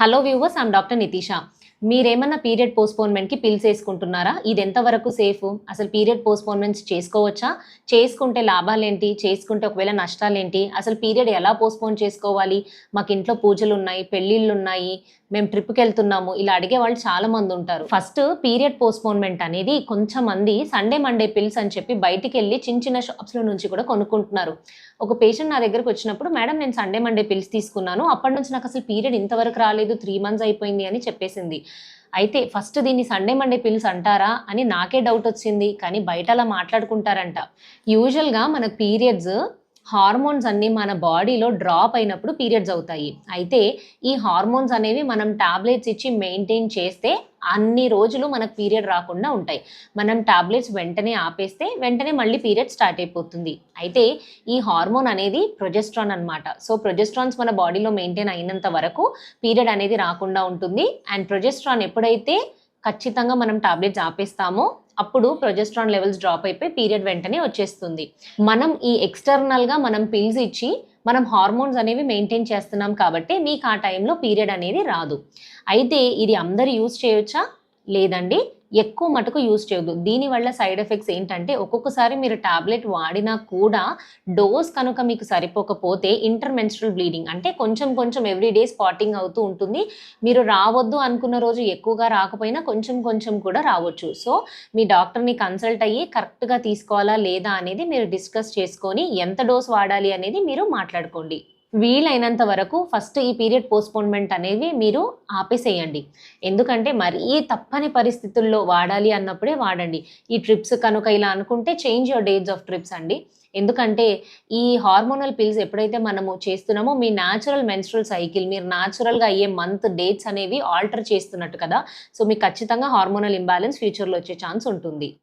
Hello viewers I'm doctor Nitisha మీరేమన్నా period పోస్ట్పోన్మెంట్కి pills వేసుకుంటున్నారా? ఇది ఎంతవరకు సేఫ్ అసలు పీరియడ్ పోస్ట్పోన్మెంట్స్ చేసుకోవచ్చా? చేసుకుంటే లాభాలేంటి? చేసుకుంటే ఒకవేళ నష్టాలేంటి? అసలు పీరియడ్ ఎలా పోస్ట్పోన్ చేసుకోవాలి? మాకు ఇంట్లో పూజలు ఉన్నాయి పెళ్ళిళ్ళు ఉన్నాయి మేము ట్రిప్కి వెళ్తున్నాము ఇలా అడిగే వాళ్ళు చాలా మంది ఉంటారు. ఫస్ట్ పీరియడ్ పోస్ట్పోన్మెంట్ అనేది కొంచెం మంది సండే మండే పిల్స్ అని చెప్పి బయటికి వెళ్ళి చిన్న చిన్న షాప్స్లో నుంచి కూడా కొనుక్కుంటున్నారు. ఒక పేషెంట్ నా దగ్గరకు వచ్చినప్పుడు మేడం నేను సండే మండే పిల్స్ తీసుకున్నాను. అప్పటి నుంచి నాకు అసలు పీరియడ్ ఇంతవరకు రాలేదు. త్రీ మంత్స్ అయిపోయింది అని చెప్పేసింది. అయితే ఫస్ట్ దీన్ని సండే మండే పిల్స్ అంటారా అని నాకే డౌట్ వచ్చింది. కానీ బయట అలా మాట్లాడుకుంటారంట. యూజువల్గా మన పీరియడ్స్ హార్మోన్స్ అన్నీ మన బాడీలో డ్రాప్ అయినప్పుడు పీరియడ్స్ అవుతాయి. అయితే ఈ హార్మోన్స్ అనేవి మనం టాబ్లెట్స్ ఇచ్చి మెయింటైన్ చేస్తే అన్ని రోజులు మనకు పీరియడ్ రాకుండా ఉంటాయి. మనం టాబ్లెట్స్ వెంటనే ఆపేస్తే వెంటనే మళ్ళీ పీరియడ్ స్టార్ట్ అయిపోతుంది. అయితే ఈ హార్మోన్ అనేది ప్రొజెస్ట్రాన్ అన్నమాట. సో ప్రొజెస్ట్రాన్స్ మన బాడీలో మెయింటైన్ అయినంత వరకు పీరియడ్ అనేది రాకుండా ఉంటుంది. అండ్ ప్రొజెస్ట్రాన్ ఎప్పుడైతే ఖచ్చితంగా మనం టాబ్లెట్స్ ఆపేస్తామో అప్పుడు ప్రొజెస్ట్రాన్ లెవెల్స్ డ్రాప్ అయిపోయి పీరియడ్ వెంటనే వచ్చేస్తుంది. మనం ఈ ఎక్స్టర్నల్గా మనం పిల్స్ ఇచ్చి మనం హార్మోన్స్ అనేవి మెయింటైన్ చేస్తున్నాం కాబట్టి మీకు ఆ టైంలో పీరియడ్ అనేది రాదు. అయితే ఇది అందరు యూజ్ చేయొచ్చా? లేదండి. ఎక్కువ మటుకు యూజ్ చేయొద్దు. దీనివల్ల సైడ్ ఎఫెక్ట్స్ ఏంటంటే ఒక్కొక్కసారి మీరు టాబ్లెట్ వాడినా కూడా డోస్ కనుక మీకు సరిపోకపోతే ఇంటర్మెన్స్ట్రల్ బ్లీడింగ్ అంటే కొంచెం కొంచెం ఎవ్రీ డే స్పాటింగ్ అవుతూ ఉంటుంది. మీరు రావద్దు అనుకున్న రోజు ఎక్కువగా రాకపోయినా కొంచెం కొంచెం కూడా రావచ్చు. సో మీ డాక్టర్ని కన్సల్ట్ అయ్యి కరెక్ట్గా తీసుకోవాలా లేదా అనేది మీరు డిస్కస్ చేసుకొని ఎంత డోస్ వాడాలి అనేది మీరు మాట్లాడుకోండి. వీలైనంత వరకు ఫస్ట్ ఈ పీరియడ్ పోస్ట్పోన్మెంట్ అనేది మీరు ఆపేసేయండి. ఎందుకంటే మరీ తప్పని పరిస్థితుల్లో వాడాలి అన్నప్పుడే వాడండి. ఈ ట్రిప్స్ కనుక ఇలా అనుకుంటే change your dates of trips అండి. ఎందుకంటే ఈ హార్మోనల్ పిల్స్ ఎప్పుడైతే మనము చేస్తున్నామో మీ న్యాచురల్ మెన్స్ట్రల్ సైకిల్ మీరు న్యాచురల్గా అయ్యే మంత్ డేట్స్ అనేవి ఆల్టర్ చేస్తున్నట్టు కదా. సో మీకు ఖచ్చితంగా హార్మోనల్ ఇంబ్యాలెన్స్ ఫ్యూచర్లో వచ్చే ఛాన్స్ ఉంటుంది.